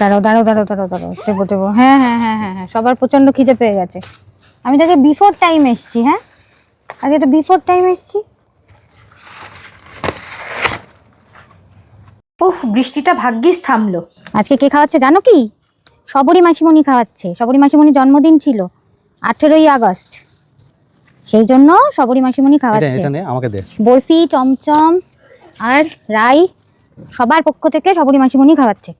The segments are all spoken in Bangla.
দাঁড়াও দাঁড়াও দাঁড়াও দাঁড়াও দাঁড়াও দেবো দেবো হ্যাঁ হ্যাঁ হ্যাঁ হ্যাঁ হ্যাঁ সবার প্রচণ্ড খিদে পেয়ে গেছে। আমি তাকে বিফোর টাইম এসছি হ্যাঁ? আগে তো বিফোর টাইম এসছি। উফ বৃষ্টিটা ভাগ্যিস থামলো। আজকে কে খাওয়াচ্ছে জানো কি? সবরই মাসিমণি খাওয়াচ্ছে। সবরী মাসিমণির জন্মদিন ছিল আঠেরোই আগস্ট। সেই জন্য সবরী মাসিমণি খাওয়াচ্ছে। আমাকে দে। বরফি চমচম আর রাই সবার পক্ষ থেকে সবরী মাসিমণি খাওয়াচ্ছে।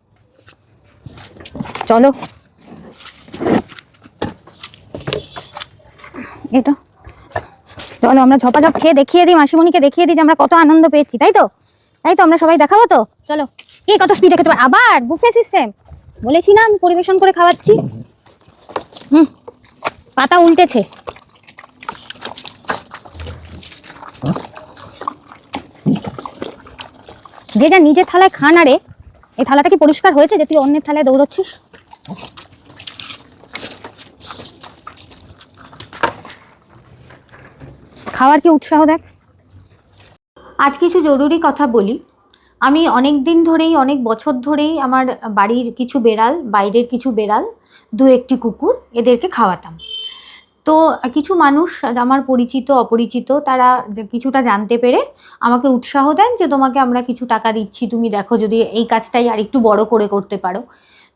চলো। এটা চলো, আমরা ঝপাঝপ খেয়ে দেখিয়ে দিই, মাসিমণিকে দেখিয়ে দিই যে আমরা কত আনন্দ পেয়েছি, তাই তো? তাই তো, আমরা সবাই দেখাবো তো? চলো। কে কত স্পিডে খেতে পারে? আবার বুফে সিস্টেম বলেছি না, আমি পরিবেশন করে খাওয়াচ্ছি। হুম, পাতা উল্টেছে। যে যা নিজের থালায় খান আরে এই থালাটা কি পরিষ্কার হয়েছে যে তুই অন্যের থালায় দৌড়চ্ছিস? খাওয়ার কি উৎসাহ দেখ। আজ কিছু জরুরি কথা বলি। আমি অনেক দিন ধরেই, অনেক বছর ধরেই আমার বাড়ির কিছু বেড়াল, বাইরের কিছু বেড়াল, দু একটি কুকুর এদেরকে খাওয়াতাম। তো কিছু মানুষ, আমার পরিচিত, অপরিচিত, তারা কিছুটা জানতে পেরে আমাকে উৎসাহ দেন যে তোমাকে আমরা কিছু টাকা দিচ্ছি, তুমি দেখো যদি এই কাজটাই আর একটু বড় করে করতে পারো।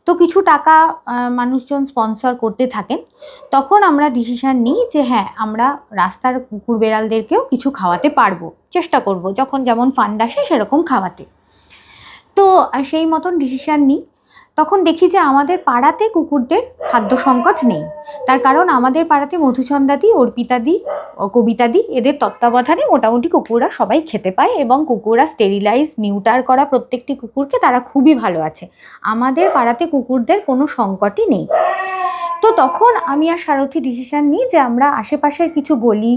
তো কিছু টাকা মানুষজন স্পন্সর করতে থাকেন। তখন আমরা ডিসিশান নিই যে হ্যাঁ আমরা রাস্তার কুকুর বেড়ালদেরকেও কিছু খাওয়াতে পারব, চেষ্টা করব। যখন যেমন ফান্ড আসে সেরকম খাওয়াতে। তো সেই মতন ডিসিশান নিই। তখন দেখি যে আমাদের পাড়াতে কুকুরদের খাদ্য সংকট নেই। তার কারণ আমাদের পাড়াতে মধুচন্দাদি অর্পিতাদি, কবিতাদি এদের তত্ত্বাবধানে মোটামুটি কুকুররা সবাই খেতে পায় এবং কুকুররা স্টেরিলাইজ নিউটার করা প্রত্যেকটি কুকুরকে তারা খুবই ভালো আছে। আমাদের পাড়াতে কুকুরদের কোনো সংকটই নেই। তো তখন আমি আর সারথি ডিসিশন নিই যে আমরা আশেপাশের কিছু গলি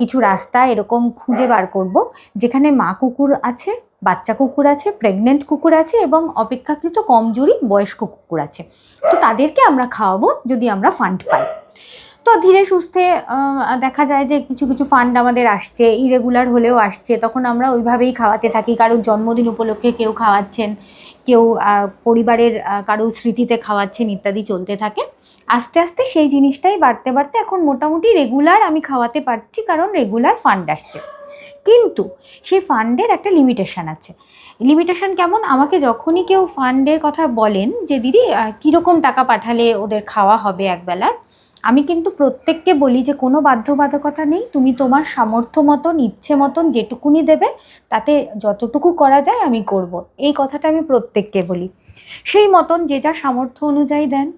কিছু রাস্তা এরকম খুঁজে বার করব, যেখানে মা কুকুর আছে। বাচ্চা কুকুর আছে প্রেগনেন্ট কুকুর আছে এবং অপেক্ষাকৃত কমজোরি বয়স্ক কুকুর আছে। তো তাদেরকে আমরা খাওয়াবো যদি আমরা ফান্ড পাই। তো ধীরে সুস্থে দেখা যায় যে কিছু কিছু ফান্ড আমাদের আসছে ইরেগুলার হলেও আসছে তখন আমরা ওইভাবেই খাওয়াতে থাকি। কারোর জন্মদিন উপলক্ষে কেউ খাওয়াচ্ছেন কেউ পরিবারের কারোর স্মৃতিতে খাওয়াচ্ছেন ইত্যাদি চলতে থাকে। আস্তে আস্তে সেই জিনিসটাই বাড়তে বাড়তে এখন মোটামুটি রেগুলার আমি খাওয়াতে পারছি কারণ রেগুলার ফান্ড আসছে। কিন্তু সেই ফান্ডের একটা লিমিটেশন আছে। লিমিটেশন কেমন? আমাকে যখনই কেউ ফান্ডের কথা বলেন যে, দিদি কীরকম টাকা পাঠালে ওদের খাওয়া হবে একবেলার? আমি কিন্তু প্রত্যেককে বলি যে, কোনো বাধ্যবাধকতা নেই। তুমি তোমার সামর্থ্য মতন, ইচ্ছে মতন যেটুকুনি দেবে, তাতে যতটুকু করা যায় আমি করব। এই কথাটা আমি প্রত্যেককে বলি। সেই মতন যে যা সামর্থ্য অনুযায়ী দেন।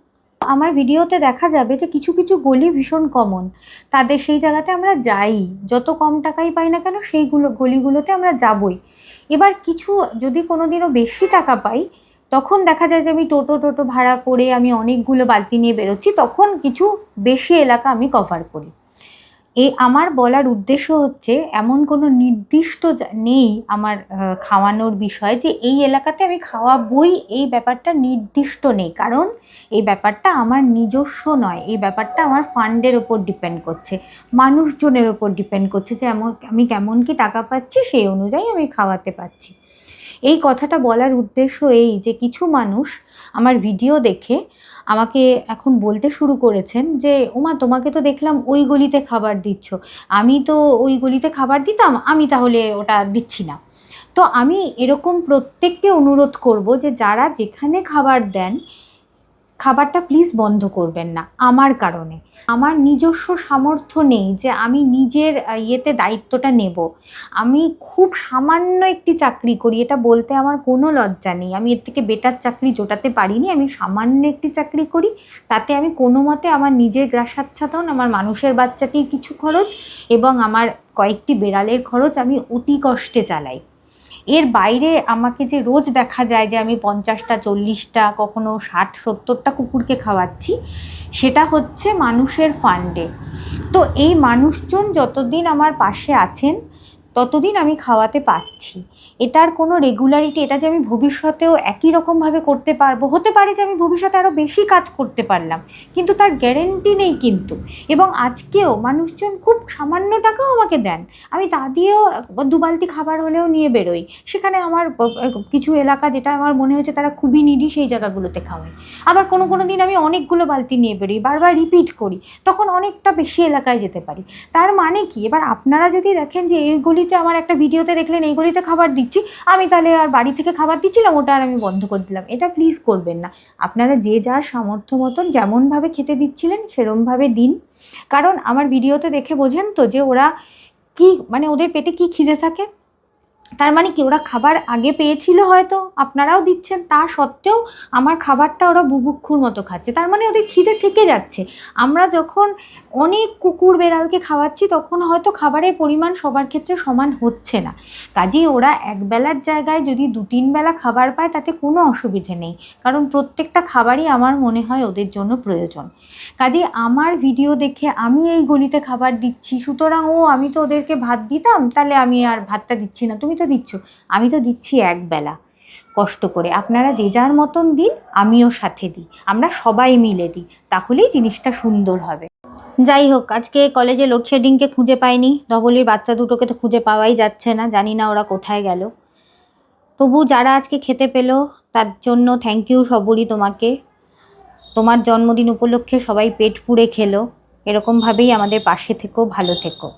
আমার ভিডিওতে দেখা যাবে যে কিছু কিছু গলি ভীষণ কমন তাদের সেই জায়গাতে আমরা যাই। যত কম টাকাই পাই না কেন সেইগুলো, গলিগুলোতে আমরা যাবই। এবার কিছু যদি কোনো দিনও বেশি টাকা পাই, তখন দেখা যায় যে আমি টোটো টোটো ভাড়া করে আমি অনেকগুলো বালতি নিয়ে বেরোচ্ছি, তখন কিছু বেশি এলাকা আমি কভার করি। এই আমার বলার উদ্দেশ্য হচ্ছে এমন কোনো নির্দিষ্ট নেই আমার খাওয়ানোর বিষয় যে এই এলাকাতে আমি খাওয়াবই। এই ব্যাপারটা নির্দিষ্ট নেই। কারণ এই ব্যাপারটা আমার নিজস্ব নয়। এই ব্যাপারটা আমার ফান্ডের ওপর ডিপেন্ড করছে। মানুষজনের ওপর ডিপেন্ড করছে যে এমন, আমি কেমন কি টাকা পাচ্ছি সেই অনুযায়ী আমি খাওয়াতে পারছি। এই কথাটা বলার উদ্দেশ্য এই যে কিছু মানুষ আমার ভিডিও দেখে আমাকে এখন বলতে শুরু করেছেন যে ওমা তোমাকে তো দেখলাম ওই গলিতে খাবার দিচ্ছ। আমি তো ওই গলিতে খাবার দিতাম, আমি তাহলে ওটা দিচ্ছি না। তো আমি এরকম প্রত্যেককে অনুরোধ করব যে, যারা যেখানে খাবার দেন খাবারটা প্লিজ বন্ধ করবেন না, আমার কারণে। আমার নিজস্ব সামর্থ্য নেই যে আমি নিজের ইয়েতে দায়িত্বটা নেব। আমি খুব সামান্য একটি চাকরি করি, এটা বলতে আমার কোনো লজ্জা নেই। আমি এর থেকে বেটার চাকরি জোটাতে পারিনি, আমি সামান্য একটি চাকরি করি, তাতে আমি কোনো মতে আমার নিজের গ্রাসাচ্ছাদন, আমার মানুষের বাচ্চাটির কিছু খরচ এবং আমার কয়েকটি বেড়ালের খরচ আমি অতি কষ্টে চালাই। এর বাইরে আমাকে যে রোজ দেখা যায় যে আমি পঞ্চাশটা, চল্লিশটা, কখনো ষাট, সত্তরটা কুকুরকে খাওয়াচ্ছি, সেটা হচ্ছে মানুষের ফান্ডে তো এই মানুষজন যতদিন আমার পাশে আছেন, ততদিন আমি খাওয়াতে পারছি। এটার কোনো রেগুলারিটি এটা যে আমি ভবিষ্যতেও একই রকমভাবে করতে পারব, হতে পারে যে আমি ভবিষ্যতে আরও বেশি কাজ করতে পারলাম, কিন্তু তার গ্যারেন্টি নেই কিন্তু। এবং আজকেও মানুষজন খুব সামান্য টাকাও আমাকে দেন। আমি তা দিয়েও দু বালতি খাবার হলেও নিয়ে বেরোই। সেখানে আমার কিছু এলাকা যেটা আমার মনে হয়েছে তারা খুবই নিডি সেই জায়গাগুলোতে খাওয়াই। আবার কোনো কোনো দিন আমি অনেকগুলো বালতি নিয়ে বেরোই, বারবার রিপিট করি, তখন অনেকটা বেশি এলাকায় যেতে পারি। তার মানে কি? এবার আপনারা যদি দেখেন যে এই গলিতে আমার একটা ভিডিওতে দেখলেন, এই গলিতে খাবার দিচ্ছি আমি তাহলে আর বাড়ি থেকে খাবার দিচ্ছিলাম, ওটা আর আমি বন্ধ করে দিলাম। এটা প্লিজ করবেন না। আপনারা যে যার সামর্থ্য মতন যেমনভাবে খেতে দিচ্ছিলেন, সেরমভাবে দিন। কারণ আমার ভিডিওতে দেখে বোঝেন তো যে ওরা কি মানে ওদের পেটে কি খিদে থাকে? তার মানে কি, ওরা খাবার আগে পেয়েছিল হয়তো, আপনারাও দিচ্ছেন, তা সত্ত্বেও আমার খাবারটা ওরা বুবুক্ষুর মতো খাচ্ছে। তার মানে ওদের খিদে থেকে যাচ্ছে। আমরা যখন অনেক কুকুর বেড়ালকে খাওয়াচ্ছি, তখন হয়তো খাবারের পরিমাণ সবার ক্ষেত্রে সমান হচ্ছে না। কাজেই ওরা এক বেলার জায়গায় যদি দু তিন বেলা খাবার পায়, তাতে কোনো অসুবিধে নেই। কারণ প্রত্যেকটা খাবারই আমার মনে হয় ওদের জন্য প্রয়োজন। কাজে আমার ভিডিও দেখে আমি এই গলিতে খাবার দিচ্ছি, সুতরাং, ও, আমি তো ওদেরকে ভাত দিতাম, তাহলে আমি আর ভাতটা দিচ্ছি না। তুমি তো দিচ্ছ, আমি তো দিচ্ছি এক বেলা কষ্ট করে, আপনারা যে যার মতন দিন, আমিও সাথে দিই। আমরা সবাই মিলে দিই, তাহলেই জিনিসটা সুন্দর হবে। যাই হোক, আজকে কলেজে লোডশেডিংকে খুঁজে পাইনি। ধবলির বাচ্চা দুটোকে তো খুঁজে পাওয়াই যাচ্ছে না, জানি না ওরা কোথায় গেল। তবু যারা আজকে খেতে পেল, তার জন্য থ্যাংক ইউ সবরই তোমাকে। তোমার জন্মদিন উপলক্ষে সবাই পেট পুড়ে খেলো। এরকমভাবেই আমাদের পাশে থেকো, ভালো থেকো।